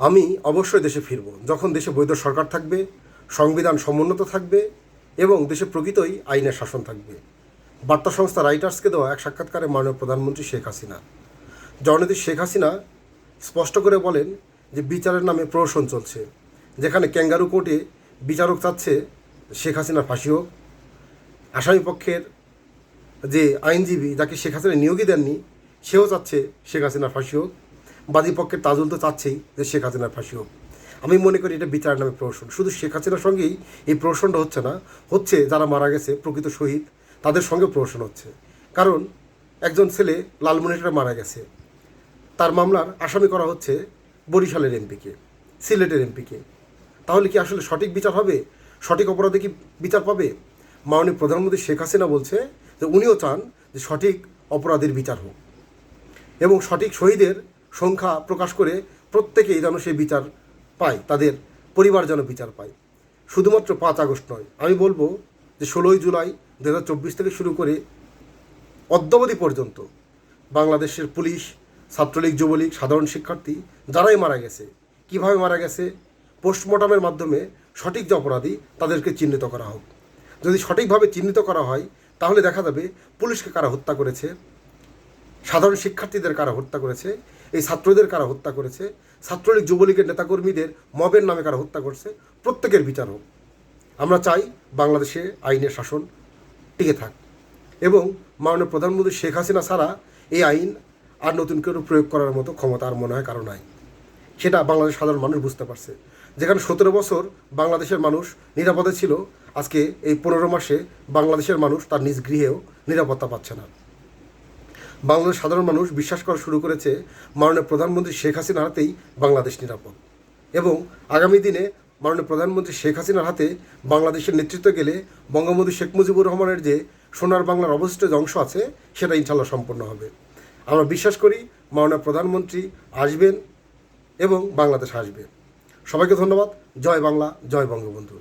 আমি অবশ্যই দেশে ফিরব। যখন দেশে বৈধ সরকার থাকবে, সংবিধান সমুন্নত থাকবে এবং দেশে প্রকৃতই আইনের শাসন থাকবে। বার্তা সংস্থা রাইটার্সকে দেওয়া এক সাক্ষাৎকারে মাননীয় প্রধানমন্ত্রী শেখ হাসিনা। জননেত্রী শেখ হাসিনা স্পষ্ট করে বলেন যে বিচারের নামে প্রহসন চলছে, যেখানে ক্যাঙ্গারু কোর্টে বিচারক চাচ্ছে শেখ হাসিনার ফাঁসি হোক। আসামি পক্ষের যে আইনজীবী, যাকে শেখ হাসিনা নিয়োগই দেননি, সেও চাচ্ছে শেখ হাসিনার ফাঁসি হোক। বাদী পক্ষের তাজুল তো চাচ্ছেই যে শেখ হাসিনার ফাঁসি হোক। আমি মনে করি এটা বিচার নামে প্রহসন। শুধু শেখ হাসিনার সঙ্গেই এই প্রহসনটা হচ্ছে না, হচ্ছে যারা মারা গেছে, প্রকৃত শহীদ, তাদের সঙ্গে প্রহসন হচ্ছে। কারণ একজন ছেলে লালমনিরহাটে মারা গেছে। তার মামলার আসামি করা হচ্ছে বরিশালের এমপিকে, সিলেটের এমপিকে। তাহলে কি আসলে সঠিক বিচার হবে? সঠিক অপরাধে কি বিচার পাবে? মাননীয় প্রধানমন্ত্রী শেখ হাসিনা বলছে যে উনিও চান যে সঠিক অপরাধের বিচার হোক। এবং সঠিক শহীদের সংখ্যা প্রকাশ করে প্রত্যেকেই যেন সে বিচার পায়, তাদের পরিবার যেন বিচার পায়। শুধুমাত্র পাঁচ আগস্ট নয়, আমি বলব যে ষোলোই জুলাই দু হাজার চব্বিশ থেকে শুরু করে অদ্যাবধি পর্যন্ত বাংলাদেশের পুলিশ, ছাত্রলীগ, যুবলীগ, সাধারণ শিক্ষার্থী যারাই মারা গেছে, কীভাবে মারা গেছে, পোস্টমর্টমের মাধ্যমে সঠিক যে অপরাধী তাদেরকে চিহ্নিত করা হোক। যদি সঠিকভাবে চিহ্নিত করা হয়, তাহলে দেখা যাবে পুলিশকে কারা হত্যা করেছে, সাধারণ শিক্ষার্থীদের কারা হত্যা করেছে এই ছাত্রদের কারা হত্যা করেছে? ছাত্রলীগ, যুবলীগের নেতাকর্মীদের মবের নামে কারা হত্যা করছে? প্রত্যেকের বিচার হোক। আমরা চাই বাংলাদেশে আইনের শাসন টিকে থাক। এবং মাননীয় প্রধানমন্ত্রী শেখ হাসিনা ছাড়া এই আইন আর নতুন করে প্রয়োগ করার মতো ক্ষমতা আর মনে হয় কারও নাই। সেটা বাংলাদেশ সাধারণ মানুষ বুঝতে পারছে। যেখানে সতেরো বছর বাংলাদেশের মানুষ নিরাপদে ছিল, আজকে এই পনেরো মাসে বাংলাদেশের মানুষ তার নিজ গৃহেও নিরাপত্তা পাচ্ছে না। বাংলাদেশ সাধারণ মানুষ বিশ্বাস করা শুরু করেছে মাননীয় প্রধানমন্ত্রী শেখ হাসিনার হাতেই বাংলাদেশ নিরাপদ। এবং আগামী দিনে মাননীয় প্রধানমন্ত্রী শেখ হাসিনার হাতে বাংলাদেশের নেতৃত্ব গেলে বঙ্গবন্ধু শেখ মুজিবুর রহমানের যে সোনার বাংলার অবশিষ্ট যে অংশ আছে, সেটা ইনশাল্লাহ সম্পন্ন হবে। আমরা বিশ্বাস করি মাননীয় প্রধানমন্ত্রী আসবেন এবং বাংলাদেশ আসবে। সবাইকে ধন্যবাদ। জয় বাংলা, জয় বঙ্গবন্ধু।